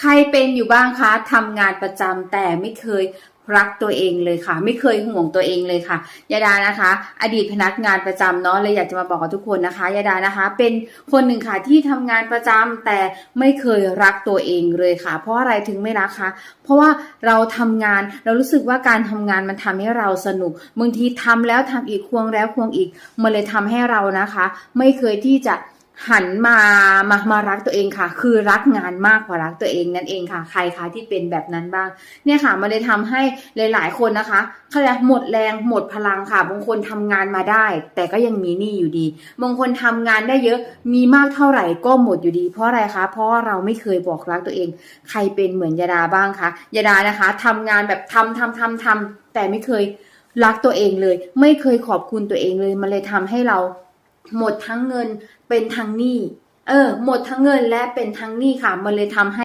ใครเป็นอยู่บ้างคะทำงานประจำแต่ไม่เคยรักตัวเองเลยค่ะ ไม่เคยห่วงตัวเองเลยค่ะยาดานะคะ อดีตพนักงานประจำเนาะเลยอยากจะมาบอกกับทุกคนนะคะยาดานะคะ เป็นคนหนึ่งค่ะที่ทำงานประจำแต่ไม่เคยรักตัวเองเลยค่ะ เพราะอะไรถึงไม่รักคะเพราะว่าเราทำงานเรารู้สึกว่าการทำงานมันทำให้เราสนุกบางทีทำแล้วทำอีกควงแล้วควงอีกมันเลยทำให้เรานะคะ ไม่เคยที่จะ หันมามามารักตัวเองค่ะ คือรักงานมากกว่ารักตัวเองนั่นเองค่ะ ใครคะที่เป็นแบบนั้นบ้าง เนี่ยค่ะมันเลยทำให้หลาย ๆ คนนะคะเขาเรียกหมดแรงหมดพลังค่ะ บางคนทำงานมาได้ แต่ก็ยังมีหนี้อยู่ดี บางคนทำงานได้เยอะมีมากเท่าไหร่ก็หมดอยู่ดี เพราะอะไรคะ เพราะเราไม่เคยบอกรักตัวเอง ใครเป็นเหมือนยาดาบ้างคะยาดานะคะทำงานแบบทำทำทำทำแต่ไม่เคยรักตัวเองเลย ไม่เคยขอบคุณตัวเองเลย มันเลยทำให้เรา หมดทั้งเงินเป็นทั้งหนี้ เออ หมดทั้งเงินและเป็นทั้งหนี้ค่ะ มันเลยทำให้